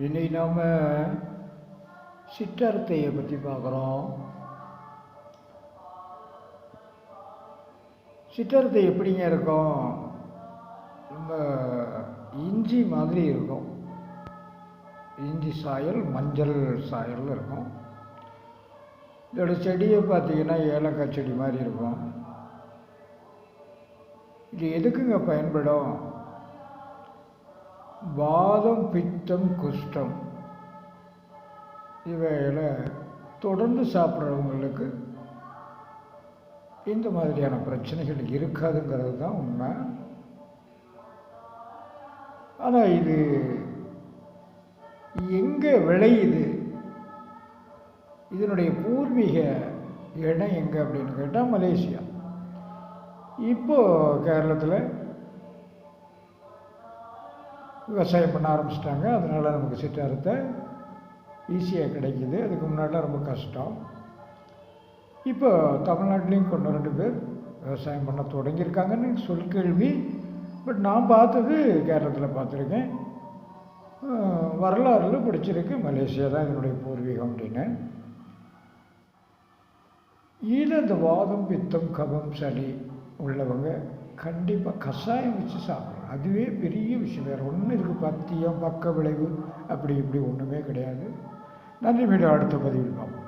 இன்னைக்கு நாம் சிற்றரத்தையை பற்றி பார்க்குறோம். சிற்றரத்தை எப்படிங்க இருக்கும்? ரொம்ப இஞ்சி மாதிரி இருக்கும். இஞ்சி சாயல் மஞ்சள் சாயல் இருக்கும். இதோட செடியை பார்த்தீங்கன்னா ஏலக்காய் செடி மாதிரி இருக்கும். இது எதுக்குங்க பயன்படும்? வாதம் பித்தம் குஷ்டம். இவைகளை தொடர்ந்து சாப்பிட்றவங்களுக்கு இந்த மாதிரியான பிரச்சனைகள் இருக்காதுங்கிறது தான் உண்மை. ஆனால் இது எங்கே விளையுது? இதனுடைய பூர்வீக இடம் எங்கே அப்படின்னு கேட்டால் மலேசியா. இப்போது கேரளத்தில் விவசாயம் பண்ண ஆரம்பிச்சிட்டாங்க. அதனால் நமக்கு சிற்றாரத்தை ஈஸியாக கிடைக்கிது. அதுக்கு முன்னாடிலாம் ரொம்ப கஷ்டம். இப்போ தமிழ்நாட்டிலையும் கொண்டு ரெண்டு பேர் விவசாயம் பண்ண தொடங்கியிருக்காங்கன்னு சொல் கேள்வி. பட் நான் பார்த்தது கேரளத்தில் பார்த்துருக்கேன். வரலாறில் வரலாறுல படிச்சிருக்கு. மலேசியா தான் இதனுடைய பூர்வீகம் அப்படின்னு. இதில் இந்த வாதம் பித்தம் கபம் சளி உள்ளவங்க கண்டிப்பாக கஷாயம் வச்சு சாப்பிடலாம் அதுவே பெரிய விஷயம். வேறு ஒன்றும் இருக்குது பத்தியம் பக்க விளைவு அப்படி இப்படி ஒன்றுமே கிடையாது. நன்றி மீண்டும் அடுத்த பதிவில் பார்ப்போம்.